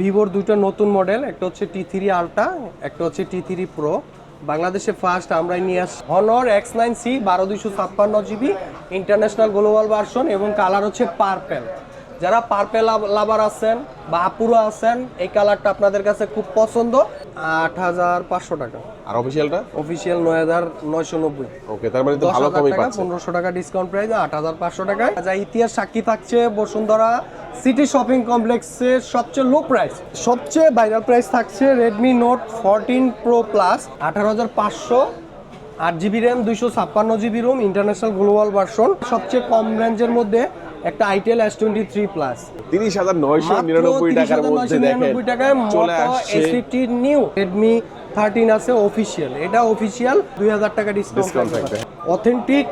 ভিভোর দুটো নতুন মডেল, একটা হচ্ছে টি থ্রি আলট্রা একটা হচ্ছে টি থ্রি প্রো বাংলাদেশে ফার্স্ট আমরা নিয়ে আস হনর এক্স নাইন সি বারো দুইশো ছাপ্পান্ন জিবি ইন্টারন্যাশনাল গ্লোবাল ভার্সন এবং কালার হচ্ছে পার্পেল যারা পার্পেল লাভার আছেন বা আপুরা আছেন এই কালারটা আপনাদের কাছে খুব পছন্দ। আট হাজার পাঁচশো টাকা। আর অফিসিয়ালটা অফিসিয়াল নয় হাজার নয়শো নব্বই। ওকে তার মানে ভালো কমই টাকা পাচ্ছে। পনেরোশো টাকা ডিসকাউন্ট প্রাইস আট হাজার পাঁচশো টাকায়। যা ইতিহাস সাক্ষী থাকছে বসুন্ধরা সিটি শপিং কমপ্লেক্সের সবচেয়ে লো প্রাইস সবচেয়ে ভাইরাল প্রাইস থাকছে Redmi note fourteen pro plus আঠারো হাজার পাঁচশো আট জিবি র্যাম দুইশো ছাপ্পান্ন GB ROM international global version সবচেয়ে কম রেঞ্জের মধ্যে। একটা itel S twenty three plus তিরিশ হাজার নয়শো নিরানব্বই টাকার মধ্যে নিরানব্বই টাকায় চলে আসছে। নিউ রেডমি থার্টিন আছে অফিসিয়াল এটা অফিসিয়াল দুই হাজার টাকা ডিসকাউন্ট থাকবে। অথেন্টিক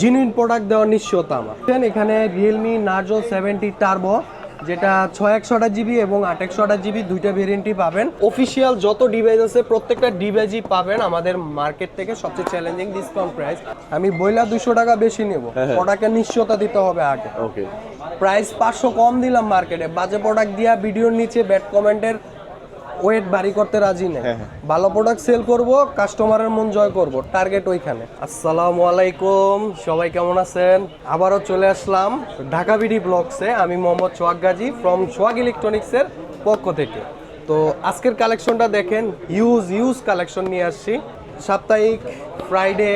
জিনুইন প্রোডাক্ট দেওয়ার নিশ্চয়তা আমার। এখানে রিয়েলমি নার্জো সেভেন্টি টার্বো যেটা ছয় একশো আঠাশ জিবি এবং আট একশো আঠাশ জিবি দুইটা ভেরিয়েন্টই পাবেন। অফিসিয়াল যত ডিভাইস আছে প্রত্যেকটা ডিভাইসই পাবেন আমাদের মার্কেট থেকে সবচেয়ে চ্যালেঞ্জিং ডিসকাউন্ট প্রাইস আমি বইলা দুশো টাকা বেশি নেব। প্রোডাক্টে নিশ্চয়তা দিতে হবে আগে। ওকে প্রাইস পাঁচশো কম দিলাম মার্কেটে বাজে প্রোডাক্ট দিয়া ভিডিওর নিচে ব্যাড কমেন্টের ওয়েট বাড়ি করতে রাজি নেই। হ্যাঁ, হ্যাঁ। ভালো প্রোডাক্ট সেল করব কাস্টমারের মন জয় করব। টার্গেট ওইখানে। আসসালামু আলাইকুম সবাই কেমন আছেন? আবারও চলে আসলাম ঢাকা বিডি ব্লগসে আমি মোহাম্মদ সোহাগ গাজী ফ্রম সোহাগ ইলেকট্রনিক্সের পক্ষ থেকে। তো আজকের কালেকশনটা দেখেন ইউজ ইউজ কালেকশন নিয়ে আসছি। সাপ্তাহিক ফ্রাইডে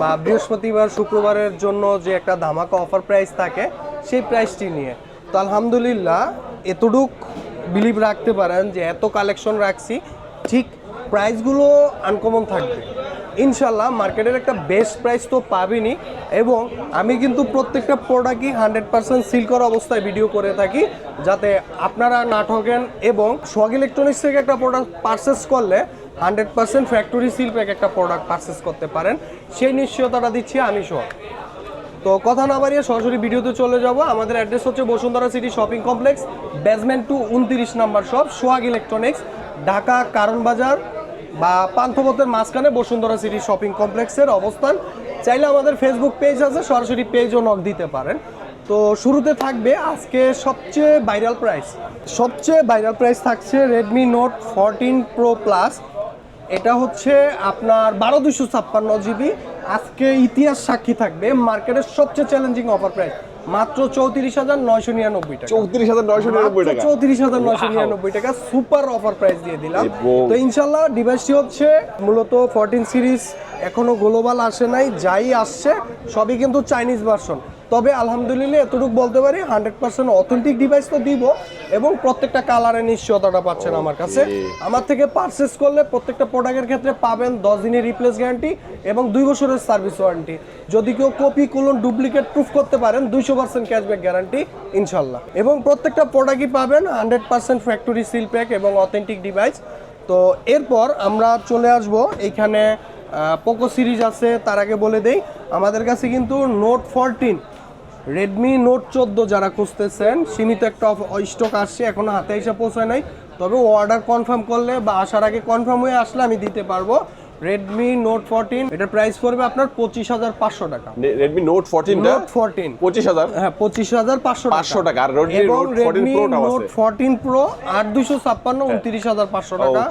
বা বৃহস্পতিবার শুক্রবারের জন্য যে একটা ধামাকা অফার প্রাইস থাকে সেই প্রাইসটি নিয়ে। তো আলহামদুলিল্লাহ এতটুক বিলিভ রাখতে পারেন যে এত কালেকশন রাখছি, ঠিক প্রাইসগুলো আনকমন থাকবে। ইনশাল্লাহ মার্কেটের একটা বেস্ট প্রাইস তো পাবেনি এবং আমি কিন্তু প্রত্যেকটা প্রোডাক্টই হান্ড্রেড পার্সেন্ট সিল করা অবস্থায় ভিডিও করে থাকি, যাতে আপনারা না ঠকেন এবং সোয়াগ ইলেকট্রনিক্স থেকে একটা প্রোডাক্ট পারচেস করলে hundred percent factory seal pack একটা প্রোডাক্ট পারচেস করতে পারেন। সেই নিশ্চয়তাটা দিচ্ছি আমি সোহাগ। তো কথা না বাড়িয়ে সরাসরি ভিডিওতে চলে যাব। আমাদের অ্যাড্রেস হচ্ছে Bashundhara city shopping complex basement two উনত্রিশ number shop Sohag electronics Dhaka Karwan Bazar বা পান্থপথের মাঝখানে বসুন্ধরা সিটি শপিং কমপ্লেক্সের অবস্থান। চাইলে আমাদের ফেসবুক পেজ আছে, সরাসরি পেজও নক দিতে পারেন। তো শুরুতে থাকবে আজকে সবচেয়ে ভাইরাল প্রাইস সবচেয়ে ভাইরাল প্রাইস থাকছে Redmi note fourteen pro plus এটা হচ্ছে আপনার বারো দুশো ছাপ্পান্ন জিবি। আজকে ইতিহাস সাক্ষী থাকবে মার্কেটের সবচেয়ে চ্যালেঞ্জিং অফার প্রাইস মাত্র চৌত্রিশ হাজার নয়শো নিরানব্বই টাকা। চৌত্রিশ হাজার নয়শো নিরানব্বই টাকা। চৌত্রিশ হাজার নয়শো নিরানব্বই টাকা। সুপার অফার প্রাইস দিয়ে দিলাম। তো ইনশাল্লাহ ডিভাইসটি হচ্ছে মূলত ফোরটিন সিরিজ এখনও গ্লোবাল আসে নাই যাই আসছে সবই কিন্তু চাইনিজ ভার্সন তবে আলহামদুলিল্লাহ এতটুকু বলতে পারি হান্ড্রেড পার্সেন্ট অথেন্টিক ডিভাইস তো দিব এবং প্রত্যেকটা কালারের নিশ্চয়তাটা পাচ্ছেন আমার কাছে। আমার থেকে পারচেস করলে প্রত্যেকটা প্রোডাক্টের ক্ষেত্রে পাবেন দশ দিনের রিপ্লেস গ্যারান্টি এবং দুই বছরের সার্ভিস ওয়ারেন্টি যদি কেউ কপি কুলন ডুপ্লিকেট প্রুফ করতে পারেন দুইশো পার্সেন্ট ক্যাশব্যাক গ্যারান্টি ইনশাল্লাহ। এবং প্রত্যেকটা প্রোডাক্টই পাবেন hundred percent factory seal pack এবং অথেন্টিক ডিভাইস তো এরপর আমরা চলে আসব এইখানে পোকো সিরিজ আছে তার আগে বলে দেই আমাদের কাছে কিন্তু নোট ফোরটিন রেডমি নোট চোদ্দ যারা খুঁজতেছেন সীমিত একটা স্টক আসছে এখনও হাতে এসে পৌঁছায় নাই। তবে অর্ডার কনফার্ম করলে বা আসার আগে কনফার্ম হয়ে আসলে আমি দিতে পারব। রেডমি নোট ফোরটিন এটার প্রাইস পড়বে আপনার পঁচিশ হাজার পাঁচশো টাকা। রেডমি নোট ফোরটিনটা নোট ফোরটিন পঁচিশ হাজার? হ্যাঁ পঁচিশ হাজার পাঁচশো 500 টাকা। আর Redmi Note 14 রেডমি নোট আছে। ফোরটিন প্রো আট দুশো ছাপ্পান্ন উনত্রিশ হাজার পাঁচশো টাকা.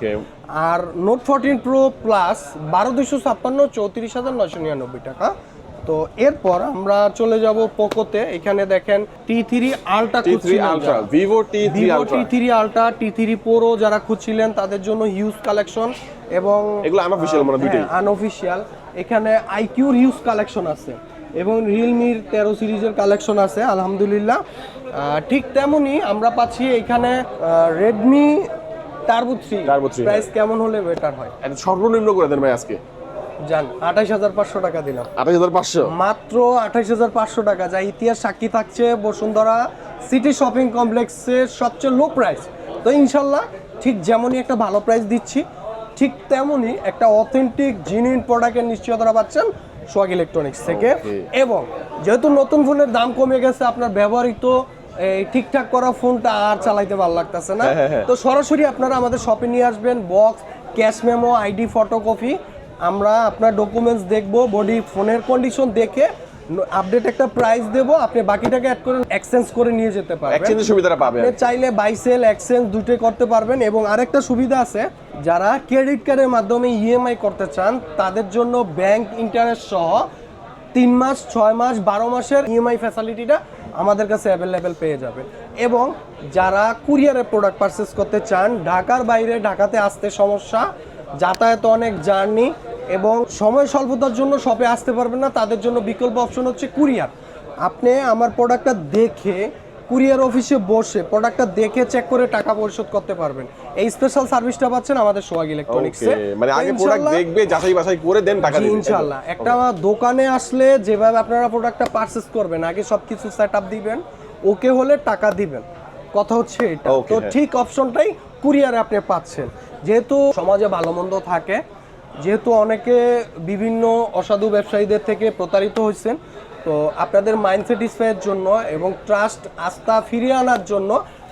আর নোট ফোরটিন প্রো প্লাস বারো দুশো ছাপ্পান্ন চৌত্রিশ হাজার নয়শো নিরানব্বই টাকা। তো এরপর আমরা চলে যাব পোকোতে। এখানে দেখেন T three ultra ultra vivo T T three ultra T three pro যারা খুঁজছিলেন তাদের জন্য হিউজ কালেকশন এবং এগুলো unofficial মানে দুইটাই। আনঅফিসিয়াল এখানে আইকিউর হিউজ কালেকশন আছে এবং রিয়েলমির তেরো সিরিজের কালেকশন আছে আলহামদুলিল্লাহ। ঠিক তেমনই আমরা পাচ্ছি এখানে Redmi turbo three Turbo 3, price কেমন হলে বেটার হয়? সর্বনিম্ন করে দেন ভাই আজকে। জান আঠাইশ হাজার পাঁচশো টাকা দিলাম। আঠাশ হাজার পাঁচশো? মাত্র আঠাইশ হাজার পাঁচশো টাকা যা ইতিহাস সাক্ষী থাকছে বসুন্ধরা সিটি শপিং কমপ্লেক্সের সবচেয়ে লো প্রাইস তো ইনশাল্লাহ ঠিক যেমনই একটা ভালো প্রাইস দিচ্ছি ঠিক তেমনই একটা অথেন্টিক জিনুইন প্রোডাক্টের নিশ্চয়তা পাচ্ছেন সোয়াগ ইলেকট্রনিক্স থেকে। এবং যেহেতু নতুন ফোনের দাম কমে গেছে আপনার ব্যবহৃত এই ঠিকঠাক করা ফোনটা আর চালাইতে ভালো লাগতেছে না। হ্যাঁ, হ্যাঁ, হ্যাঁ। তো সরাসরি আপনারা আমাদের শপে নিয়ে আসবেন box cash memo ID photocopy আমরা আপনার ডকুমেন্টস দেখব বডি ফোনের কন্ডিশন দেখে আপডেট একটা প্রাইস দেব আপনি বাকিটাকে অ্যাড করে এক্সচেঞ্জ করে নিয়ে যেতে পারবেন। এক্সচেঞ্জের সুবিধাটা পাবেন। চাইলে বাইসেল এক্সচেঞ্জ দুটোই করতে পারবেন এবং আরেকটা সুবিধা আছে যারা ক্রেডিট কার্ডের মাধ্যমে ইএমআই করতে চান তাদের জন্য ব্যাংক ইন্টারেস্ট সহ তিন মাস ছয় মাস বারো মাসের ইএমআই ফ্যাসিলিটিটা আমাদের কাছে অ্যাভেলেবেল পেয়ে যাবেন। এবং যারা কুরিয়ারের প্রোডাক্ট পারচেস করতে চান ঢাকার বাইরে ঢাকাতে আসতে সমস্যা যাতায়াত অনেক জার্নি এবং সময় স্বল্পতার জন্য শপে আসতে পারবেন না তাদের জন্য বিকল্প অপশন হচ্ছে কুরিয়ার আপনি আমার প্রোডাক্টটা দেখে কুরিয়ার অফিসে বসে প্রোডাক্টটা দেখে চেক করে টাকা পরিশোধ করতে পারবেন। এই স্পেশাল সার্ভিসটা পাচ্ছেন আমাদের সোহাগ ইলেকট্রনিক্সে মানে আগে প্রোডাক্ট দেখবে যাচাই বাছাই করে দেন টাকা দিবেন ইনশাল্লাহ। একটা দোকানে আসলে যেভাবে আপনারা প্রোডাক্টটা পারচেস করবেন আগে সবকিছু সেট আপ দিবেন ওকে হলে টাকা দিবেন। কথা হচ্ছে এটা। তো হ্যাঁ। ঠিক অপশনটাই কুরিয়ারে আপনি পাচ্ছেন। যেহেতু সমাজে ভালো মন্দ থাকে যেহেতু অনেকে বিভিন্ন অসাধু ব্যবসায়ীদের থেকে প্রতারিত হয়েছেন, তো আপনাদের মাইন্ড স্যাটিসফাইয়ের জন্য এবং ট্রাস্ট আস্থা ফিরিয়ে আনার জন্য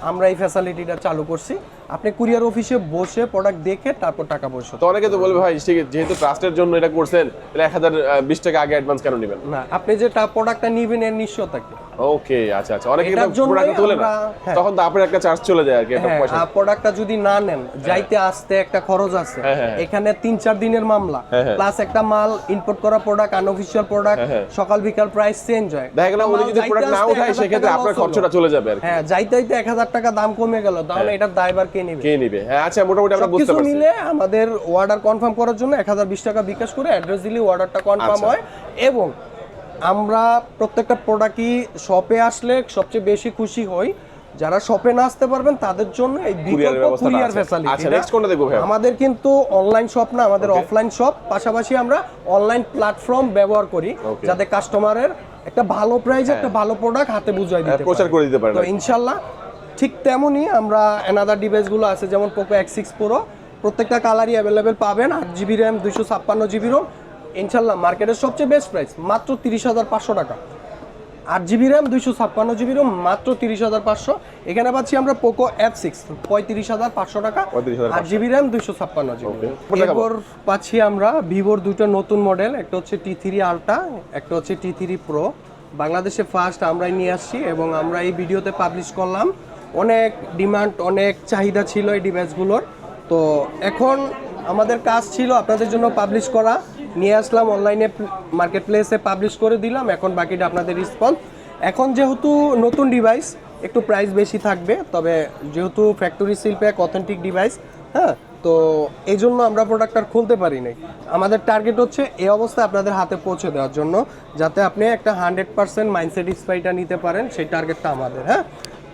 আমরা এই ফ্যাসিলিটিটা চালু করছি। আপনি কুরিয়ার অফিসে বসে প্রোডাক্ট দেখে তারপর টাকা পরিশোধ তো অনেকে তো বলবে ভাই ঠিক আছে, যেহেতু ট্রাস্টের জন্য এটা করছেন তাহলে এক হাজার বিশ টাকা আগে অ্যাডভান্স কেন নেবেন? না আপনি যে প্রোডাক্টটা নিবেন এর নিশ্চয়তা কি ওকে আচ্ছা আচ্ছা। অনেকে প্রোডাক্ট তোলে না। হ্যাঁ। তখন তো আপনার একটা চার্জ চলে যায় আর কি একটা হ্যাঁ পয়সা। প্রোডাক্টটা যদি না নেন যাইতে আসতে একটা খরচ আছে। হ্যাঁ, হ্যাঁ। এখানে তিন চার দিনের মামলা। হ্যাঁ, হ্যাঁ। প্লাস একটা মাল ইম্পোর্ট করা প্রোডাক্ট আনঅফিশিয়াল প্রোডাক্ট হ্যাঁ, হ্যাঁ। সকাল বিকাল প্রাইস চেঞ্জ হয়। দেখা গেল উনি যদি প্রোডাক্ট না উঠায় 1000 সেক্ষেত্রে আপনার খরচটা চলে যাবে আর হ্যাঁ যাইতে যাইতে এক হাজার টাকা দাম কমে গেল। তাহলে এটার দায়বার কে? নিবে? কে নিবে? হ্যাঁ আচ্ছা মোটামুটি আমরা বুঝতে পারছি। মিলে আমাদের অর্ডার কনফার্ম করার জন্য এক হাজার বিশ টাকা বিকাশ করে অ্যাড্রেস দিলে অর্ডারটা কনফার্ম। হয়। এবং আমরা প্রত্যেকটা প্রোডাক্টই শপে আসলে সবচেয়ে বেশি খুশি হই। যারা শপে না আসতে পারবেন তাদের জন্য এই বিকল্প কুরিয়ার ফ্যাসিলিটি আচ্ছা, next কোনটা দেখব ভাইয়া? আমাদের কিন্তু অনলাইন শপ না আমাদের অফলাইন শপ পাশাপাশি আমরা অনলাইন প্ল্যাটফর্ম ব্যবহার করি হ্যাঁ। যাতে কাস্টমারের একটা ভালো প্রাইসে একটা ভালো প্রোডাক্ট হাতে বুঝাই দিতে প্রচার পারে। করে দিতে পারেন তো ইনশাল্লাহ ঠিক তেমনই আমরা এনাদার ডিভাইসগুলো আছে যেমন পোকো এক্স সিক্স প্রো প্রত্যেকটা কালারই অ্যাভেলেবেল পাবেন আট জিবি র্যাম দুইশো ছাপ্পান্ন জিবি রোম ইনশাল্লাহ মার্কেটের সবচেয়ে বেস্ট প্রাইস মাত্র তিরিশ হাজার পাঁচশো টাকা। আট জিবি র্যাম দুইশো ছাপ্পান্ন জিবি রোম মাত্র তিরিশ হাজার পাঁচশো। এখানে পাচ্ছি আমরা পোকো এফ সিক্স পঁয়ত্রিশ হাজার পাঁচশো টাকা আট জিবি র্যাম দুইশো ছাপ্পান্ন জিবি এরপর পাচ্ছি আমরা ভিভোর দুটো নতুন মডেল একটা হচ্ছে টি থ্রি আলট্রা একটা হচ্ছে টি থ্রি প্রো বাংলাদেশে ফার্স্ট আমরাই নিয়ে আসছি এবং আমরা এই ভিডিওতে পাবলিশ করলাম। অনেক ডিমান্ড, অনেক চাহিদা ছিল এই ডিভাইসগুলোর। তো এখন আমাদের কাজ ছিল আপনাদের জন্য পাবলিশ করা। নিয়ে আসলাম অনলাইনে মার্কেট প্লেসে পাবলিশ করে দিলাম। এখন বাকিটা আপনাদের রেসপন্স এখন যেহেতু নতুন ডিভাইস একটু প্রাইস বেশি থাকবে। তবে যেহেতু ফ্যাক্টরি শিল্পে এক অথেন্টিক ডিভাইস হ্যাঁ তো এই জন্য আমরা প্রোডাক্টটা খুলতে পারি নাই। আমাদের টার্গেট হচ্ছে এই অবস্থায় আপনাদের হাতে পৌঁছে দেওয়ার জন্য, যাতে আপনি একটা হান্ড্রেড পার্সেন্ট মাইন্ড স্যাটিসফাইটা নিতে পারেন, সেই টার্গেটটা আমাদের হ্যাঁ।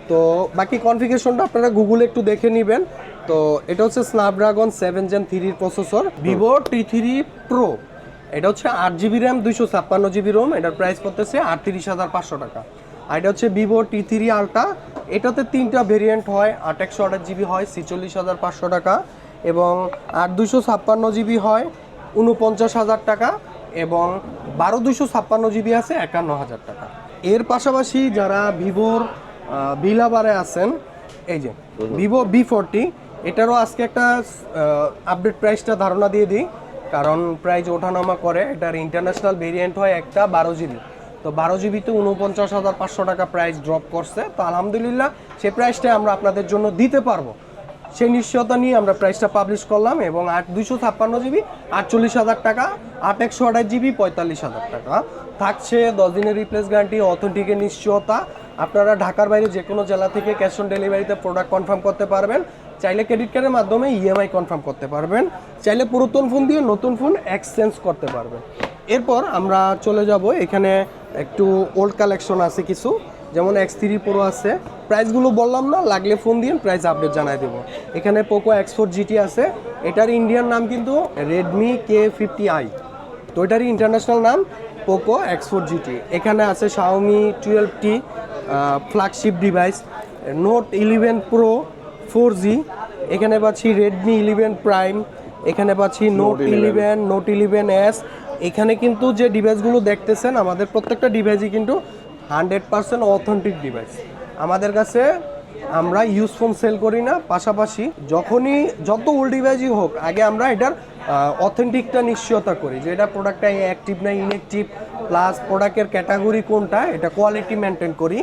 তো বাকি কনফিগারেশনটা আপনারা গুগলে একটু দেখে নেবেন। তো এটা হচ্ছে স্ন্যাপড্রাগন সেভেন জেন থ্রির processor vivo T three pro এটা হচ্ছে আট জিবি র্যাম দুইশো ছাপ্পান্ন জিবি রোম এটার প্রাইস করতেছে আটত্রিশ হাজার পাঁচশো টাকা। আর এটা হচ্ছে ভিভো টি থ্রি আলট্রা এটাতে তিনটা ভেরিয়েন্ট হয়, আট একশো আঠাশ জিবি হয়, ছিচল্লিশ হাজার পাঁচশো টাকা। এবং আট দুশো ছাপ্পান্ন জিবি হয় উনপঞ্চাশ হাজার টাকা। এবং বারো দুশো ছাপ্পান্ন জিবি আছে, একান্ন হাজার টাকা। এর পাশাপাশি যারা ভিভোর বিলাবারে আছেন। এই যে, ভিভো বি ফোরটি এটারও আজকে একটা আপডেট প্রাইসটা ধারণা দিয়ে দিই। কারণ প্রাইস ওঠানামা করে, এটার ইন্টারন্যাশনাল ভেরিয়েন্ট হয় একটা বারো জিবি। তো বারো জিবিতে উনপঞ্চাশ হাজার পাঁচশো টাকা প্রাইস ড্রপ করছে। তো আলহামদুলিল্লাহ, সে প্রাইসটা আমরা আপনাদের জন্য দিতে পারব। সেই নিশ্চয়তা নিয়ে আমরা প্রাইসটা পাবলিশ করলাম এবং আট দুইশো ছাপ্পান্ন জিবি আটচল্লিশ হাজার টাকা, আট একশো আঠাশ জিবি পঁয়তাল্লিশ হাজার টাকা। থাকছে দশ দিনের রিপ্লেস গ্যারান্টি অথেন্টিকের নিশ্চয়তা। আপনারা ঢাকার বাইরে যে কোনো জেলা থেকে ক্যাশ অন ডেলিভারিতে প্রোডাক্ট কনফার্ম করতে পারবেন। চাইলে ক্রেডিট কার্ডের মাধ্যমে ইএমআই কনফার্ম করতে পারবেন। চাইলে পুরাতন ফোন দিয়ে নতুন ফোন এক্সচেঞ্জ করতে পারবেন। এরপর আমরা চলে যাব এখানে একটু ওল্ড কালেকশন আছে কিছু। যেমন এক্স থ্রি প্রো আছে। প্রাইসগুলো বললাম না লাগলে ফোন দিয়ে প্রাইস আপডেট জানাই দেবো। এখানে পোকো এক্স ফোর জিটি আছে। এটার ইন্ডিয়ান নাম কিন্তু রেডমি কে ফিফটি আই তো এটারই ইন্টারন্যাশনাল নাম পোকো এক্স ফোর জিটি এখানে আছে Xiaomi twelve T flagship device note eleven pro four G এখানে পাচ্ছি রেডমি ইলেভেন প্রাইম এখানে পাচ্ছি note 11 eleven note eleven S এখানে কিন্তু যে ডিভাইসগুলো দেখতেছেন আমাদের প্রত্যেকটা ডিভাইসই কিন্তু হান্ড্রেড পার্সেন্ট অথেন্টিক ডিভাইস। আমাদের কাছে আমরা ইউজ ফোন সেল করি না, পাশাপাশি যখনই যত ওল্ড ডিভাইসই হোক, আগে আমরা এটার অথেন্টিকটা নিশ্চয়তা করি যে এটা প্রোডাক্টটা অ্যাক্টিভ না ইনঅ্যাক্টিভ প্লাস প্রোডাক্টের ক্যাটাগরি কোনটা, এটা কোয়ালিটি মেনটেন করি।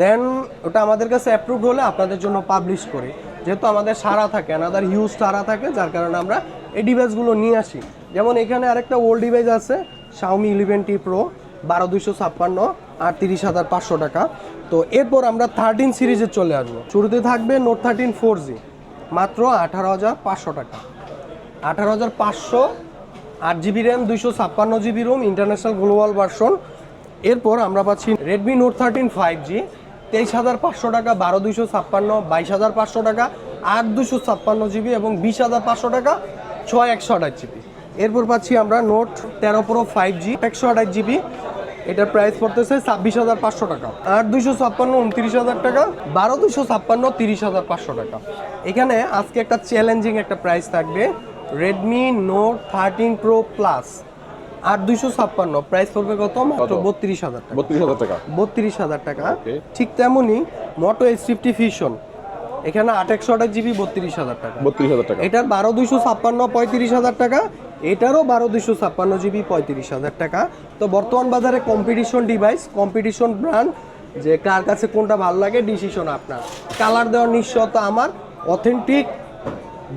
দেন ওটা আমাদের কাছে অ্যাপ্রুভ হলে আপনাদের জন্য পাবলিশ করি। যেহেতু আমাদের সারা থাকে আনাদার হিউজ সারা থাকে, যার কারণে আমরা এই ডিভাইসগুলো নিয়ে আসি। যেমন এখানে আরেকটা ওল্ড ডিভাইস আছে শাওমি ইলেভেন টি প্রো বারো দুইশো ছাপ্পান্ন আর তিরিশ হাজার পাঁচশো টাকা। তো এরপর আমরা থার্টিন সিরিজে চলে আসব। শুরুতে থাকবে নোট থার্টিন ফোর জি মাত্র আঠারো হাজার পাঁচশো টাকা। আঠারো হাজার পাঁচশো, আট জিবি র্যাম দুইশো ছাপ্পান্ন GB ROM international global version এরপর আমরা পাচ্ছি Redmi note thirteen five G তেইশ হাজার পাঁচশো টাকা, বারো দুইশো ছাপ্পান্ন, বাইশ হাজার পাঁচশো টাকা, আট দুশো ছাপ্পান্ন জিবি এবং বিশ হাজার পাঁচশো টাকা, ছয় একশো আঠাশ জিবি। এরপর পাচ্ছি আমরা নোট তেরো প্রো ফাইভ জি একশো আঠাশ জিবি এটার প্রাইস পড়তেছে ছাব্বিশ হাজার পাঁচশো টাকা। আট দুইশো ছাপ্পান্ন উনত্রিশ হাজার টাকা। বারো দুশো ছাপ্পান্ন তিরিশ হাজার পাঁচশো টাকা। এখানে আজকে একটা চ্যালেঞ্জিং একটা প্রাইস থাকবে। Redmi note thirteen pro plus আট দুশো ছাপ্পান্ন প্রাইস পড়বে কত? মাত্র বত্রিশ হাজার টাকা। বত্রিশ হাজার টাকা। বত্রিশ হাজার টাকা। ঠিক তেমনই মোটো এইচ ফিফটি ফিশন এখানে আট একশো আঠাশ জিবি বত্রিশ হাজার টাকা। বত্রিশ হাজার টাকা। এটার বারো দুইশো ছাপ্পান্ন পঁয়ত্রিশ হাজার টাকা। এটারও বারো দুশো ছাপ্পান্ন জিবি পঁয়ত্রিশ হাজার টাকা। তো বর্তমান বাজারে কম্পিটিশন ডিভাইস কম্পিটিশন ব্র্যান্ড যে কার কাছে কোনটা ভালো লাগে ডিসিশন আপনার। কালার দেওয়ার নিশ্চয়তা আমার অথেন্টিক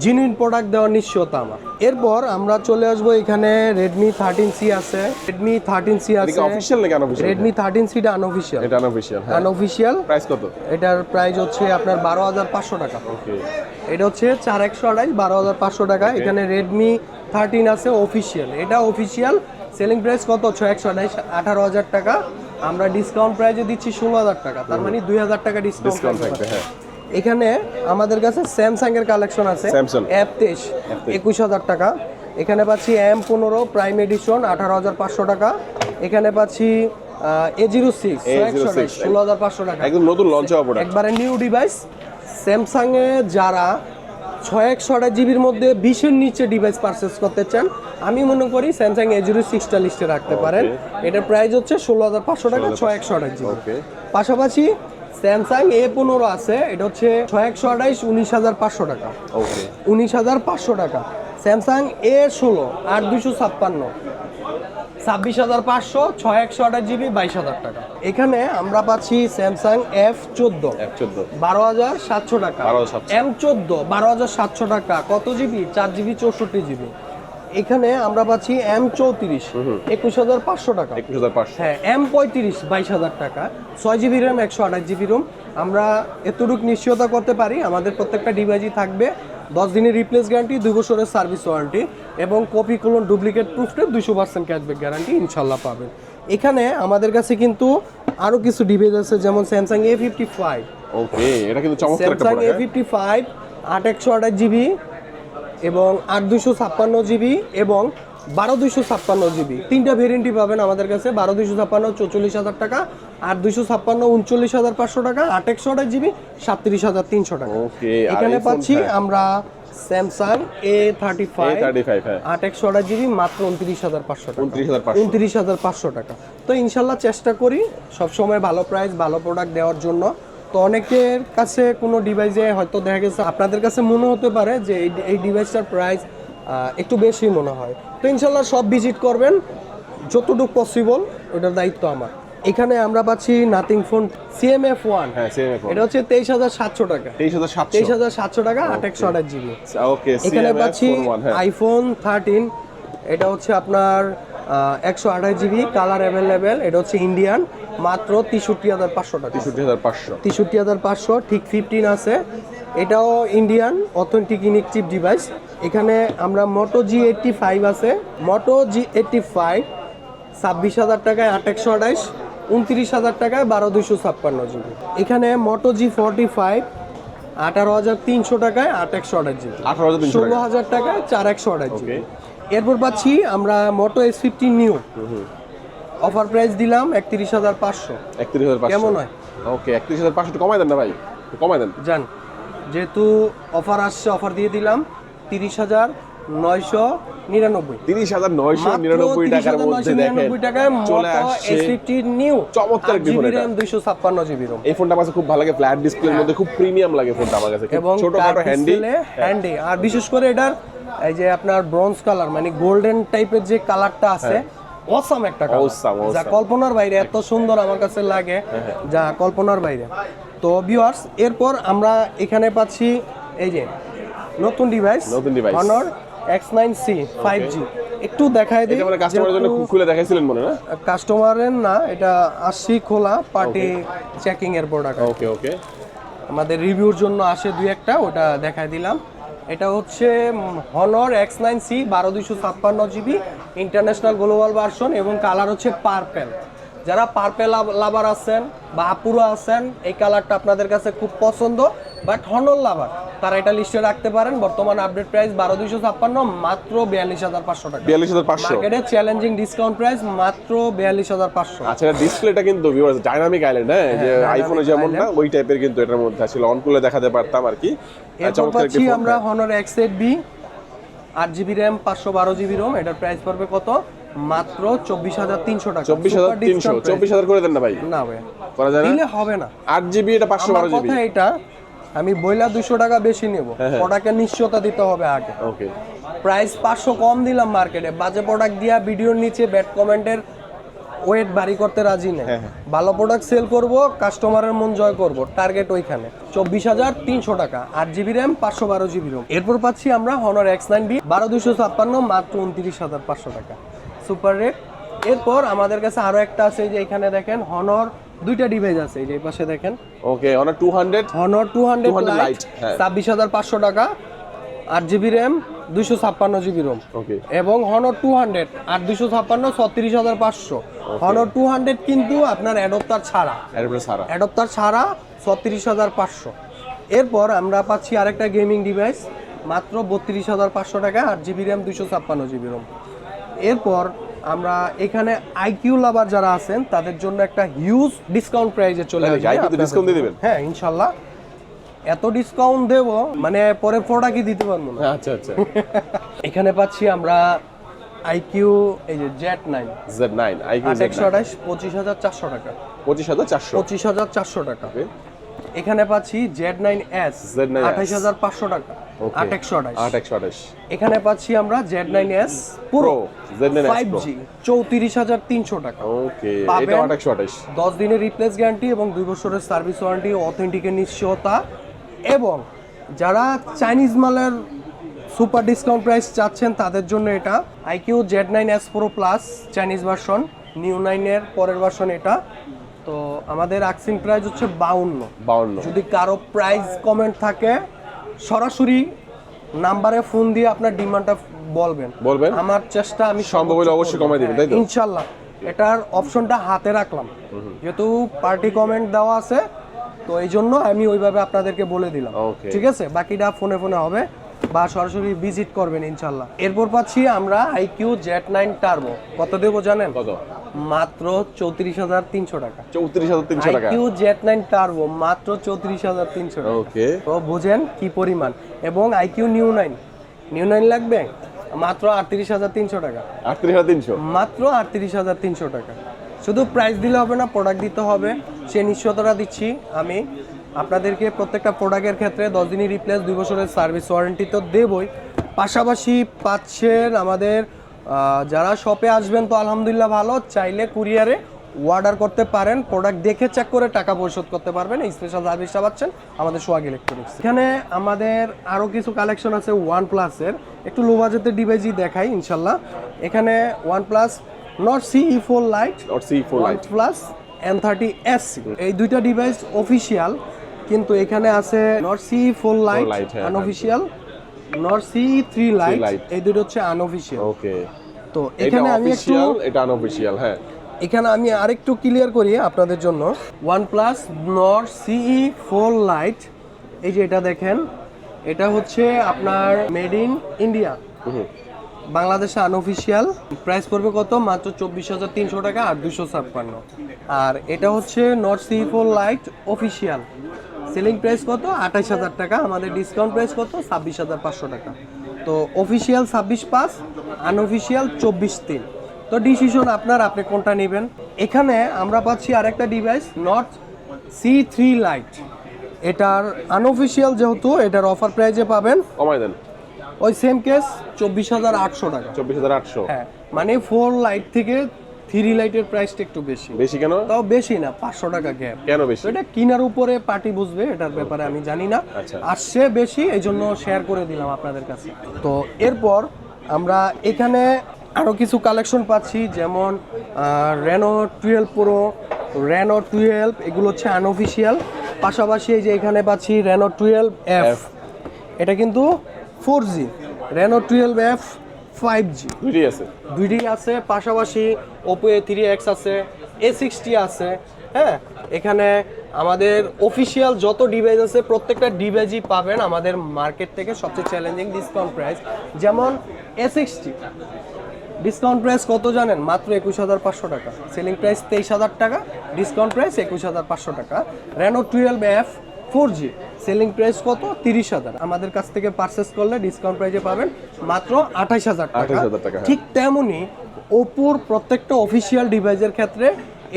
জিনুইন প্রোডাক্ট দেওয়ার নিশ্চয়তা আমার। এরপর আমরা চলে আসব এখানে রেডমি থার্টিন সি আছে। রেডমি থার্টিন সি আছে। অফিসিয়াল নাকি আনঅফিসিয়াল রেডমি থার্টিন সিটা আনঅফিসিয়াল এটা আনঅফিসিয়াল হ্যাঁ। আনঅফিসিয়াল প্রাইস কত? এটার প্রাইস হচ্ছে আপনার বারো হাজার পাঁচশো টাকা। ওকে এটা হচ্ছে চার একশো আড়াই বারো হাজার পাঁচশো টাকা। এখানে রেডমি থার্টিন আছে অফিসিয়াল এটা অফিসিয়াল সেলিং প্রাইস কত? ছ একশো আঠারো হাজার টাকা। আমরা ডিসকাউন্ট প্রাইজে দিচ্ছি ষোলো হাজার টাকা। তার মানে দুই হাজার টাকা ডিসকাউন্ট থাকবে হ্যাঁ। এখানে আমাদের কাছে স্যামসাং এর কালেকশন আছে। এফ তেইশ একুশ হাজার টাকা। এখানে পাচ্ছি এম পনেরো প্রাইম এডিশন আঠারো হাজার পাঁচশো টাকা। এখানে পাচ্ছি এ জিরো সিক্স A06 ষোলো হাজার পাঁচশো টাকা। একদম নতুন লঞ্চ একবারে নিউ ডিভাইস স্যামসাংয়ে যারা ছয় একশো আঠাশ জিবির মধ্যে বিশের নিচে ডিভাইস পারচেস করতে চান আমি মনে করি স্যামসাং এ জিরো সিক্সটা লিস্টে রাখতে পারেন। এটার প্রাইস হচ্ছে ষোলো হাজার পাঁচশো টাকা ছয় একশো আঠাশ জিবি। পাশাপাশি স্যামসাং এ পনেরো আছে এটা হচ্ছে ছয় একশো আঠাইশ উনিশ হাজার পাঁচশো টাকা। ওকে উনিশ হাজার পাঁচশো টাকা। স্যামসাং এ ষোলো আট দুশো ছাপ্পান্ন। ছাব্বিশ হাজার পাঁচশো ছয় একশো আঠাশ জিবি বাইশ হাজার টাকা। এখানে আমরা পাচ্ছি স্যামসাং এফ চোদ্দ। বারো হাজার সাতশো টাকা। এম চোদ্দ বারো হাজার সাতশো টাকা। কত জিবি? চার জিবি চৌষট্টি জিবি। এখানে আমরা পাচ্ছি এম চৌত্রিশ একুশ হাজার পাঁচশো টাকা। একুশ হাজার পাঁচশো। হ্যাঁ এম পঁয়ত্রিশ বাইশ হাজার টাকা। ছয় জিবি র্যাম একশো আঠাশ জিবি রোম। আমরা এতটুকু নিশ্চয়তা করতে পারি। আমাদের প্রত্যেকটা ডিভাইসই থাকবে। দশ দিনের রিপ্লেস গ্যারান্টি দুই বছরের সার্ভিস ওয়ারেন্টি এবং কপি কোলন ডুপ্লিকেট প্রুফে দুশো পার্সেন্ট ক্যাশব্যাক গ্যারান্টি ইনশাল্লাহ পাবেন। এখানে আমাদের কাছে কিন্তু আরও কিছু ডিভাইস আছে যেমন Samsung A fifty five okay এটা কিন্তু চমৎকার স্যামসাং এ ফিফটি ফাইভ আট একশো আঠাশ জিবি এবং আট দুশো ছাপ্পান্ন জিবি এবং বারো দুইশো ছাপ্পান্ন জিবি। তিনটা ভেরিয়েন্টই পাবেন আমাদের কাছে বারো দুইশো ছাপ্পান্ন চৌচল্লিশ হাজার টাকা আর দুইশো ছাপ্পান্ন উনচল্লিশ হাজার পাঁচশো টাকা আট একশো আঠাশ জিবি সাতত্রিশ হাজার তিনশো টাকা। এখানে পাচ্ছি আমরা স্যামসাং এ থার্টি ফাইভ আট একশো আঠাশ জিবি মাত্র উনত্রিশ হাজার পাঁচশো টাকা। উনত্রিশ হাজার পাঁচশো। টাকা। তো ইনশাল্লাহ চেষ্টা করি সবসময় ভালো প্রাইস ভালো প্রোডাক্ট দেওয়ার জন্য। তো অনেকের কাছে কোনো ডিভাইসে হয়তো দেখা গেছে আপনাদের কাছে মনে হতে পারে যে এই এই ডিভাইসটার প্রাইস একটু বেশি মনে হয়। তো ইনশাল্লাহ সব ভিজিট করবেন যতটুকু পসিবল ওটার দায়িত্ব আমার। এখানে আমরা পাচ্ছি নাথিং ফোন সিএমএফ ওয়ান হ্যাঁ এটা হচ্ছে তেইশ হাজার সাতশো টাকা। তেইশ হাজার সাতশো। টাকা আট একশো আঠাশ জিবি। ওকে এখানে পাচ্ছি হ্যাঁ। আইফোন থার্টিন এটা হচ্ছে আপনার একশো আঠাশ জিবি কালার অ্যাভেলেবেল এটা হচ্ছে ইন্ডিয়ান মাত্র তেষট্টি হাজার পাঁচশো টাকা। তেষট্টি হাজার পাঁচশো। তেষট্টি হাজার পাঁচশো ঠিক ফিফটিন আছে। এটাও ইন্ডিয়ান অথেন্টিক ইনেকটিভ ডিভাইস এখানে আমরা মোটো জি এইটটি ফাইভ আছে। মোটো জি এইটটি ফাইভ ছাব্বিশ হাজার টাকায় আট একশো আঠাইশ উনত্রিশ হাজার টাকায় বারো দুশো ছাপ্পান্ন জিবি। এখানে মোটো জি ফর্টি ফাইভ আঠারো হাজার তিনশো টাকায় আট একশো আঠাশ জিবি। ষোলো হাজার টাকায় চার একশো আঠাশ জিবি. এরপর পাচ্ছি আমরা Moto S fifty new offer price দিলাম একত্রিশ হাজার পাঁচশো। একত্রিশ হাজার কেমন হয়? ওকে একত্রিশ হাজার পাঁচশো কমাই দেন না ভাই কমাই দেন। যান যেহেতু অফার আসছে অফার দিয়ে দিলাম তিরিশ হাজার নয়শো নিরানব্বই। তিরিশ হাজার নয়শো নিরানব্বই টাকার মধ্যে দেখেন। চলে আসছে নিউ চমৎকার জিবি র্যাম দুইশো ছাপ্পান্ন জিবি রোম এই ফোনটা আমার কাছে খুব ভালো লাগে ফ্ল্যাট ডিসপ্লের মধ্যে খুব প্রিমিয়াম লাগে ফোনটা আমার কাছে। এবং ছোট খাটো হ্যান্ডি হ্যান্ডি আর বিশেষ করে এটার এই যে আপনার ব্রোঞ্জ কালার মানে গোল্ডেন টাইপের যে কালারটা আছে হ্যাঁ। অসাম একটা colour। Awesome, awesome. যা কল্পনার বাইরে এত সুন্দর আমার কাছে লাগে যা কল্পনার বাইরে। তো ভিউয়ার্স এরপর আমরা এখানে পাচ্ছি এই যে নতুন ডিভাইস নতুন device। Honor X9C 5G একটু দেখাই দিই এটা মানে কাস্টমারের জন্য খুলে দেখাইছিলেন মনে না? কাস্টমারের না এটা আসছি খোলা পার্টি চেকিং এর প্রোডাক্ট ওকে ওকে আমাদের রিভিউর জন্য আসে দুই একটা ওটা দেখাই দিলাম। এটা হচ্ছে হনর এক্স নাইন সি বারো দুইশো ছাপ্পান্ন জিবি ইন্টারন্যাশনাল গ্লোবাল ভার্সন এবং কালার হচ্ছে পার্পেল যারা পার্পেল লাভার আছেন বা আপুরো আছেন এই কালারটা আপনাদের কাছে খুব পছন্দ বাট হনর লাভার তারা এটা লিস্টে রাখতে পারেন। বর্তমান আপডেট প্রাইস বারো দুইশো ছাপ্পান্ন মাত্র বিয়াল্লিশ হাজার পাঁচশো টাকা। বিয়াল্লিশ হাজার পাঁচশো? মার্কেটে চ্যালেঞ্জিং ডিসকাউন্ট প্রাইস মাত্র বিয়াল্লিশ হাজার পাঁচশো। আচ্ছা ডিসপ্লেটা কিন্তু ভিউয়ার্স ডাইনামিক আইল্যান্ড হ্যাঁ? যে আইফোনে যেমন না ওই টাইপের কিন্তু এটার মধ্যে ছিল অন করলে দেখাতে পারতাম আর কি। পাচ্ছি আমরা। হনর এক্স এইট বি আট জিবি র্যাম পাঁচশো বারো জিবি রোম এটার প্রাইস পড়বে কত? মাত্র চব্বিশ হাজার তিনশো টাকা। চব্বিশ হাজার তিনশো। চব্বিশ হাজার করে দেন না ভাই। না ভাই করা যায় না? হবে না। আট জিবি এটা পাঁচশো বারো জিবি এটা আমি বইলা দুশো টাকা বেশি নেব। হ্যাঁ, হ্যাঁ। প্রোডাক্টের নিশ্চয়তা দিতে হবে আগে। ওকে প্রাইস পাঁচশো কম দিলাম মার্কেটে বাজে প্রোডাক্ট দিয়া ভিডিওর নিচে ব্যাড কমেন্টের ওয়েট ভারী করতে রাজি নেই। হ্যাঁ, হ্যাঁ। ভালো প্রোডাক্ট সেল করব কাস্টমারের মন জয় করব। টার্গেট ওইখানে। চব্বিশ হাজার তিনশো টাকা। আট জিবি র্যাম পাঁচশো বারো জিবি রোম এরপর পাচ্ছি আমরা হনর এক্স নাইন বি বারো দুশো ছাপ্পান্ন মাত্র উনত্রিশ হাজার পাঁচশো টাকা। Super rate. এরপর আমাদের কাছে আরও একটা আছে যে এখানে দেখেন হনর দুইটা ডিভাইস আছে এই যে পাশে দেখেন। Okay Honor two hundred Honor two hundred 200 lite Lite, হ্যাঁ। ছাব্বিশ হাজার পাঁচশো টাকা আট জিবি র্যাম দুইশো ছাপ্পান্ন জিবি রোম ওকে এবং হনর টু হান্ড্রেড আর দুশো ছাপ্পান্ন ছত্রিশ হাজার পাঁচশো। হনর টু হান্ড্রেড কিন্তু আপনার অ্যাডপ্টার ছাড়া। অ্যাডপ্টার ছাড়া। ছত্রিশ হাজার পাঁচশো। এরপর আমরা পাচ্ছি আরেকটা গেমিং ডিভাইস মাত্র বত্রিশ হাজার পাঁচশো টাকা আট জিবি র্যাম দুশো ছাপ্পান্ন জিবি রোম এরপর আমরা এখানে আইকিউ লাভার যারা আছেন তাদের জন্য একটা হিউজ ডিসকাউন্ট প্রাইজে চলে আসবে। Discount দিয়ে দিবেন? হ্যাঁ ইনশাল্লাহ এত ডিসকাউন্ট দেব মানে পরে প্রোডাক্টই দিতে পারব না। আচ্ছা আচ্ছা। এখানে পাচ্ছি আমরা আইকিউ এই যে Z nine Z nine iQOO Z একশো আঠাশ পঁচিশ হাজার চারশো টাকা। পঁচিশ হাজার চারশো। পঁচিশ হাজার চারশো টাকা। এখানে পাচ্ছি জেড নাইন এস Z9S আঠাশ হাজার পাঁচশো টাকা। আট একশো আঠাশ। আট একশো আঠাশ। এখানে পাচ্ছি আমরা জেড নাইন এস পুরো জেড নাইন ফাইভ জি চৌত্রিশ হাজার তিনশো টাকা। ওকে। এটা আট একশো আঠাশ। দশ দিনের রিপ্লেস গ্যারান্টি এবং দুই বছরের সার্ভিস ওয়ারেন্টি অথেন্টিকের নিশ্চয়তা। এবং যারা চাইনিজ মালের সুপার ডিসকাউন্ট প্রাইস চাচ্ছেন তাদের জন্য এটা। IQOO Z nine S pro plus Chinese version Neo নাইনের পরের ভার্সন এটা। তো আমাদের আকসিন প্রাইস হচ্ছে বাউন্ন। বাউন্ন। যদি কারও প্রাইস কমেন্ট থাকে সরাসরি নাম্বারে ফোন দিয়ে আপনার ডিমান্ডটা বলবেন। বলবেন? আমার চেষ্টা আমি সম্ভব হলে অবশ্যই কমাই দিবেন, তাই তো? ইনশাআল্লাহ। এটার অপশনটা হাতে রাখলাম। যেহেতু পার্টি কমেন্ট দেওয়া আছে তো এই জন্য আমি ওইভাবে আপনাদেরকে বলে দিলাম। ঠিক আছে? বাকিটা ফোনে ফোনে হবে। বা সরাসরি ভিজিট করবেন ইনশাল্লাহ এরপর পাচ্ছি আমরা আইকিউ জেট নাইন টার্বো কত দেবো জানেন? কত? মাত্র চৌত্রিশ হাজার তিনশো টাকা। চৌত্রিশ হাজার তিনশো টাকা। আইকিউ জেট নাইন টার্বো মাত্র চৌত্রিশ হাজার তিনশো টাকা। ওকে। তো বুঝেন কি পরিমাণ। এবং iQOO Neo nine. Neo nine লাগবে? মাত্র আটত্রিশ হাজার তিনশো টাকা। আটত্রিশ হাজার তিনশো। মাত্র আটত্রিশ হাজার তিনশো টাকা। শুধু প্রাইস দিলে হবে না প্রোডাক্ট দিতে হবে। সে নিশ্চয়তাটা দিচ্ছি আমি। আপনাদেরকে প্রত্যেকটা প্রোডাক্টের ক্ষেত্রে দশ দিনের রিপ্লেস দুই বছরের সার্ভিস ওয়ারেন্টি তো দেবই। পাশাপাশি পাচ্ছেন আমাদের যারা শপে আসবেন তো আলহামদুলিল্লাহ ভালো চাইলে কুরিয়ারে অর্ডার করতে পারেন প্রোডাক্ট দেখে চেক করে টাকা পরিশোধ করতে পারবেন এই স্পেশাল সার্ভিসটা পাচ্ছেন আমাদের সোয়াগ ইলেকট্রনিক্স এখানে আমাদের আরও কিছু কালেকশন আছে ওয়ান প্লাসের একটু লো বাজেটের ডিভাইসই দেখাই ইনশাল্লাহ। এখানে one plus Nord CE four lite Nord C four lite plus N thirty S এই দুইটা ডিভাইস অফিসিয়াল কিন্তু এখানে আছে Nord C four lite light, unofficial Nord C three lite এই দুটো হচ্ছে আনঅফিসিয়াল ওকে তো এখানে আমি একটু এটা আনঅফিসিয়াল হ্যাঁ। এখানে আমি আরেকটু ক্লিয়ার করি আপনাদের জন্য। One plus Nord CE four lite এই যে এটা দেখেন এটা হচ্ছে আপনার মেড ইন ইন্ডিয়া। বাংলাদেশে আনঅফিসিয়াল প্রাইস পড়বে কত? মাত্র চব্বিশ হাজার তিনশো টাকা আর দুশো ছাপ্পান্ন। আর এটা হচ্ছে Nord C four lite official selling price কত? আঠাইশ হাজার টাকা। আমাদের ডিসকাউন্ট প্রাইস কত? ছাব্বিশ হাজার পাঁচশো টাকা। তো অফিসিয়াল ছাব্বিশ পাঁচ আনঅফিসিয়াল চব্বিশ তিন। তো ডিসিশন আপনার আপনি কোনটা নেবেন? এখানে আমরা পাচ্ছি আরেকটা device Nord C three lite এটার আনঅফিসিয়াল যেহেতু এটার অফার প্রাইজে পাবেন কমাই দেন। ওই সেম কেস চব্বিশ হাজার আটশো টাকা। চব্বিশ হাজার আটশো। হ্যাঁ মানে ফোর লাইট থেকে থ্রি লাইটের প্রাইসটা একটু বেশি। বেশি কেন? তাও বেশি না পাঁচশো টাকা গ্যাপ কেন বেশি? এটা কিনার উপরে পার্টি বুঝবে এটার ব্যাপারে আমি জানি না। আচ্ছা। আসছে বেশি এই জন্য শেয়ার করে দিলাম আপনাদের কাছে। তো এরপর আমরা এখানে আরও কিছু কালেকশন পাচ্ছি যেমন Reno twelve pro Reno twelve এগুলো হচ্ছে আনঅফিসিয়াল পাশাপাশি এই যে এখানে পাচ্ছি রেনো টুয়েলভ এফ এটা কিন্তু four G Reno twelve F five G দুইটাই আছে। দুইটি আছে পাশাপাশি ওপো এ থ্রি এক্স আছে এ সিক্সটি আছে হ্যাঁ? এখানে আমাদের অফিসিয়াল যত ডিভাইস আছে প্রত্যেকটা ডিভাইসই পাবেন আমাদের মার্কেট থেকে সবচেয়ে চ্যালেঞ্জিং ডিসকাউন্ট প্রাইস যেমন এ সিক্সটি ডিসকাউন্ট প্রাইস কত জানেন? মাত্র একুশ হাজার পাঁচশো টাকা। সেলিং প্রাইস তেইশ হাজার টাকা ডিসকাউন্ট প্রাইস একুশ হাজার পাঁচশো টাকা। Reno twelve F four G selling price কত? তিরিশ হাজার। আমাদের কাছ থেকে পারচেস করলে ডিসকাউন্ট প্রাইসে পাবেন মাত্র আঠাইশ হাজার টাকা। 28,000 টাকা, হ্যাঁ। ঠিক তেমনি ওপোর প্রত্যেকটা অফিসিয়াল ডিভাইসের ক্ষেত্রে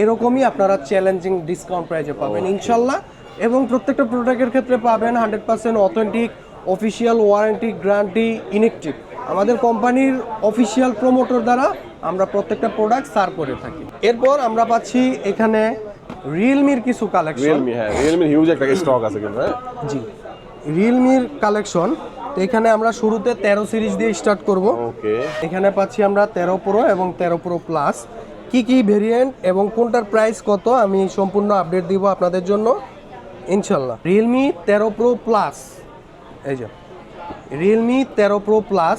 এরকমই আপনারা চ্যালেঞ্জিং ডিসকাউন্ট প্রাইজে পাবেন ইনশাল্লাহ। এবং প্রত্যেকটা প্রোডাক্টের ক্ষেত্রে পাবেন hundred percent authentic official warranty guarantee inactive আমাদের কোম্পানির অফিসিয়াল প্রমোটর দ্বারা আমরা প্রত্যেকটা প্রোডাক্ট সার্ভ করে থাকি। এরপর আমরা পাচ্ছি এখানে রিয়েলমির কিছু কালেকশন রিয়েলমি হ্যাঁ রিয়েলমির হিউজ একটা স্টক আছে কিন্তু হ্যাঁ। জি। রিয়েলমির কালেকশন তো এখানে আমরা শুরুতে তেরো সিরিজ দিয়ে স্টার্ট করব। ওকে এখানে পাচ্ছি আমরা তেরো প্রো এবং তেরো প্রো প্লাস কি কি ভেরিয়েন্ট এবং কোনটার প্রাইস কত আমি সম্পূর্ণ আপডেট দিব আপনাদের জন্য ইনশাল্লাহ রিয়েলমি তেরো প্রো প্লাস এই যে রিয়েলমি তেরো প্রো প্লাস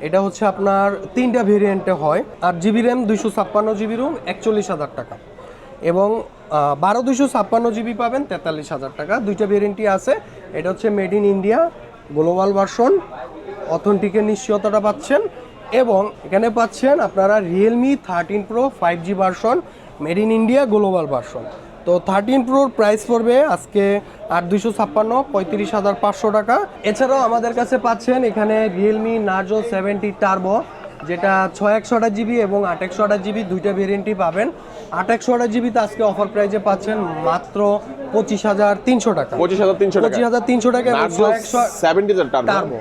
এটা হচ্ছে আপনার তিনটা ভেরিয়েন্টে হয়। আট জিবি র্যাম দুইশো ছাপ্পান্ন জিবি রুম একচল্লিশ হাজার টাকা। এবং বারো দুইশো ছাপ্পান্ন জিবি পাবেন, তেতাল্লিশ হাজার টাকা। দুইটা ভেরিয়েন্টই আছে। এটা হচ্ছে made in India global version অথেন্টিকের নিশ্চয়তাটা পাচ্ছেন। এবং এখানে পাচ্ছেন আপনারা realme thirteen pro five G version made in India global version তো থার্টিন প্রোর প্রাইস পড়বে আজকে আট দুইশো ছাপ্পান্ন, পঁয়ত্রিশ হাজার পাঁচশো টাকা। এছাড়াও আমাদের কাছে পাচ্ছেন এখানে রিয়েলমি নার্জো সেভেন্টি টার্বো যেটা ছয় একশো আঠাশ জিবি এবং আট একশো আঠাশ জিবি দুইটা ভেরিয়েন্টই পাবেন। আট একশো আঠাশ জিবিতে আজকে অফার প্রাইজে পাচ্ছেন মাত্র পঁচিশ হাজার তিনশো টাকা। পঁচিশ হাজার তিনশো পঁচিশ হাজার তিনশো টাকা এবং ছয় একশো সেভেন্টি টার্বো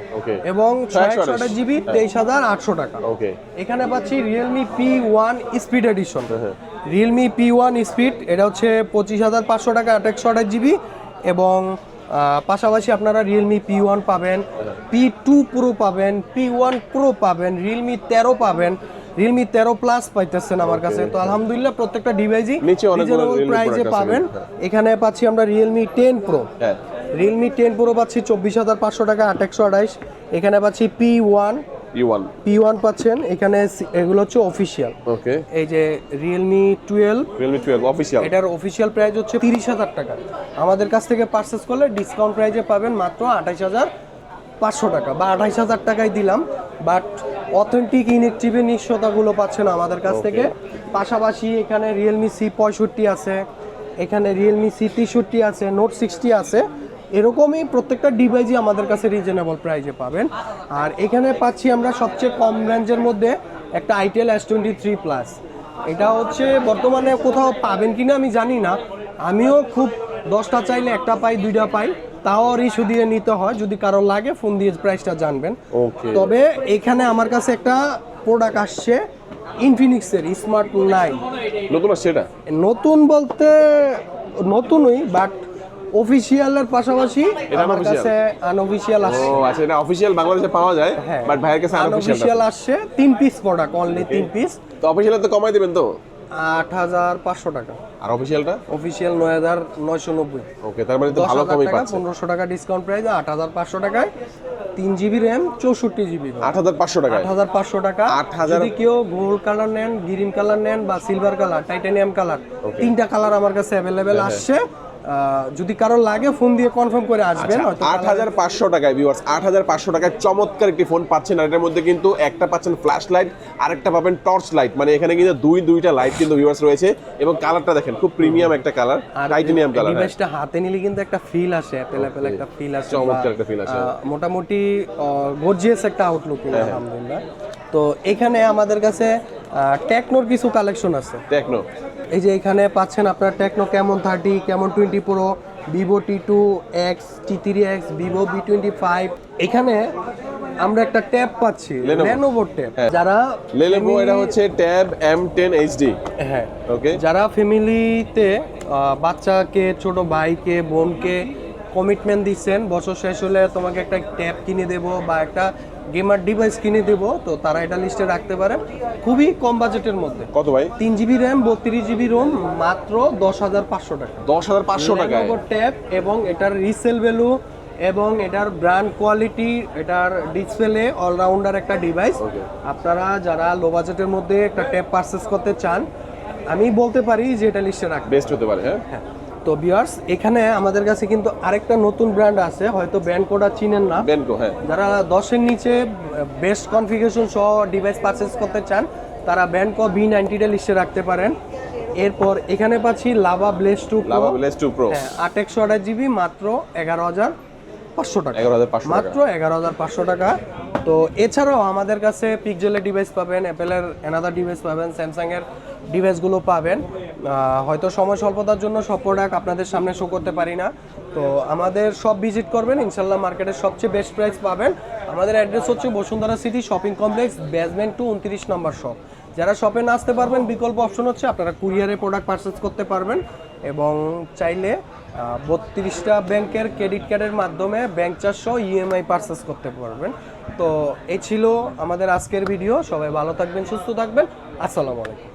এবং ছয় একশো 628 আঠাশ। জিবি তেইশ হাজার আটশো টাকা। ওকে এখানে পাচ্ছি realme P one speed edition হ্যাঁ। রিয়েলমি পি ওয়ান স্পিড এটা হচ্ছে পঁচিশ হাজার পাঁচশো টাকা আট একশো আঠাশ জিবি এবং পাশাপাশি আপনারা রিয়েলমি পি ওয়ান পাবেন হ্যাঁ। পি টু প্রো পাবেন পি ওয়ান প্রো পাবেন রিয়েলমি তেরো পাবেন রিয়েলমি তেরো প্লাস পাইতেছেন আমার কাছে। তো আলহামদুলিল্লাহ প্রত্যেকটা ডিভাইসই রিজনেবল প্রাইসে পাবেন। এখানে পাচ্ছি আমরা রিয়েলমি টেন প্রো হ্যাঁ। রিয়েলমি টেন প্রো পাচ্ছি চব্বিশ হাজার পাঁচশো টাকা আট একশো আঠাইশ এখানে পাচ্ছি P one U one P one পাচ্ছেন এখানে এগুলো হচ্ছে অফিসিয়াল ওকে এই যে Realme twelve Realme twelve official এটার অফিসিয়াল প্রাইস হচ্ছে তিরিশ হাজার টাকা। আমাদের কাছ থেকে পারচেস করলে ডিসকাউন্ট প্রাইজে পাবেন মাত্র আঠাইশ হাজার পাঁচশো টাকা। বা আঠাইশ হাজার টাকায় দিলাম বাট অথেন্টিক ইনেকটিভের নিশ্চয়তাগুলো পাচ্ছেন আমাদের কাছ থেকে। পাশাপাশি এখানে রিয়েলমি সি পঁয়ষট্টি আছে এখানে রিয়েলমি সি তেষট্টি আছে নোট সিক্সটি আছে। এরকমই প্রত্যেকটা ডিভাইসই আমাদের কাছে রিজনেবল প্রাইজে পাবেন। আর এখানে পাচ্ছি আমরা সবচেয়ে কম রেঞ্জের মধ্যে একটা itel S twenty three plus এটা হচ্ছে বর্তমানে কোথাও পাবেন কিনা আমি জানি না। আমিও খুব দশটা চাইলে একটা পাই দুইটা পাই তাও ইস্যু দিয়ে নিতে হয়। যদি কারও লাগে ফোন দিয়ে প্রাইসটা জানবেন। তবে এখানে আমার কাছে একটা প্রোডাক্ট আসছে ইনফিনিক্সের স্মার্ট নাইন নতুন আসছে এটা? নতুন বলতে নতুনই বাট অফিসিয়ালের পাশাপাশি আমার? কাছে আনঅফিসিয়াল ও আসছে আচ্ছা এটা অফিসিয়াল বাংলাদেশে পাওয়া যায় হ্যাঁ। বাট ভাইয়ের কাছে আনঅফিসিয়াল আসছে তিন পিস প্রোডাক্ট অনলি তিন পিস তো অফিসিয়াল তো কমাই দিবেন তো? আট হাজার পাঁচশো টাকা। আর অফিসিয়ালটা অফিসিয়াল নয় হাজার নয়শো নব্বই। ওকে তার মানে তো ভালো কমই পাচ্ছে। পনেরোশো টাকা ডিসকাউন্ট প্রাইস আট হাজার পাঁচশো টাকায় তিন জিবি র্যাম চৌষট্টি জিবি আট হাজার পাঁচশো টাকায়? আট হাজার পাঁচশো টাকা। 8,000 যদি কেউ গোল্ড কালার নেন গ্রিন কালার নেন বা সিলভার কালার টাইটানিয়াম কালার তিনটা কালার আমার কাছে অ্যাভেলেবেল হ্যাঁ, আসছে। যদি কারও লাগে ফোন দিয়ে কনফার্ম করে আসবেন হয়তো আট হাজার পাঁচশো টাকায় ভিউয়ার্স আট হাজার পাঁচশো টাকায় চমৎকার একটি ফোন পাচ্ছেন। আর এটার মধ্যে কিন্তু একটা পাচ্ছেন ফ্ল্যাশ লাইট আরেকটা পাবেন টর্চ লাইট মানে এখানে কিন্তু দুই দুইটা লাইট কিন্তু ভিউয়ার্স রয়েছে। এবং কালারটা দেখেন খুব প্রিমিয়াম একটা কালার টাইটেনিয়াম কালার ডিভাইসটা হাতে নিলে কিন্তু একটা ফিল আসে অ্যাপেল অ্যাপেল একটা ফিল আসে চমৎকার একটা feel আসে। মোটামুটি গর্জিয়াস একটা আউটলুক হ্যাঁ, আলহামদুলিল্লাহ। তো এখানে আমাদের কাছে টেকনোর কিছু কালেকশন আছে। টেকনো এই যে এখানে পাচ্ছেন আপনার Tecno Camon thirty Camon twenty pro Vivo T two X T three X Vivo V twenty five এখানে আমরা একটা ট্যাব পাচ্ছি। লেনোভোর ট্যাব। যারা লেলেভো এটা হচ্ছে ট্যাব এম টেন এইচডি হ্যাঁ। ওকে যারা ফ্যামিলিতে বাচ্চাকে ছোট ভাইকে বোনকে কমিটমেন্ট দিচ্ছেন বছর শেষ হলে তোমাকে একটা ট্যাব কিনে দেব বা একটা গেমার ডিভাইস কিনে দেব তো তারা এটা লিস্টে রাখতে পারে। খুবই কম বাজেটের মধ্যে। কত ভাই? তিন জিবি র্যাম বত্রিশ জিবি রোম মাত্র দশ হাজার পাঁচশো টাকা। দশ হাজার পাঁচশো Lenovo ট্যাব এবং এটার রিসেল ভ্যালু এবং এটার ব্র্যান্ড কোয়ালিটি এটার ডিসপ্লে অলরাউন্ডার একটা ডিভাইস আপনারা যারা লো বাজেটের মধ্যে একটা ট্যাব পারচেস করতে চান আমি বলতে পারি যে এটা লিস্টে রাখবেন বেস্ট হতে পারে হ্যাঁ? হ্যাঁ। তো বিয়ার্স এখানে আমাদের কাছে কিন্তু আরেকটা নতুন ব্র্যান্ড আছে হয়তো ব্র্যান্ড কোডা চিনেন না। বেনকো হ্যাঁ। যারা দশের নিচে বেস্ট কনফিগারেশন সহ ডিভাইস পারচেস করতে চান তারা ব্যান্ডকো ভি নাইনটিটা লিস্টে রাখতে পারেন। এরপর এখানে পাচ্ছি Lava Blaze two Lava Blaze two pro হ্যাঁ আট একশো আঠাশ জিবি মাত্র এগারো হাজার পাঁচশো টাকা। এগারো হাজার পাঁচশো মাত্র এগারো হাজার পাঁচশো টাকা। তো এছাড়াও আমাদের কাছে পিকজেলের ডিভাইস পাবেন অ্যাপেলের অ্যানাদার ডিভাইস পাবেন স্যামসাংয়ের ডিভাইসগুলো পাবেন। হয়তো সময় স্বল্পতার জন্য সব প্রোডাক্ট আপনাদের সামনে শো করতে পারি না। তো আমাদের সব ভিজিট করবেন ইনশাল্লাহ মার্কেটের সবচেয়ে বেস্ট প্রাইস পাবেন। আমাদের অ্যাড্রেস হচ্ছে Bashundhara City shopping complex basement two উনত্রিশ নম্বর শপ যারা শপে না আসতে পারবেন, বিকল্প অপশন হচ্ছে আপনারা কুরিয়ারে প্রোডাক্ট পারচেস করতে পারবেন এবং চাইলে বত্রিশটা ব্যাংকের ক্রেডিট কার্ডের মাধ্যমে ব্যাংক চারশো ইএমআই পারচেস করতে পারবেন। তো এই ছিল আমাদের আজকের ভিডিও। সবাই ভালো থাকবেন সুস্থ থাকবেন। আসসালামু আলাইকুম।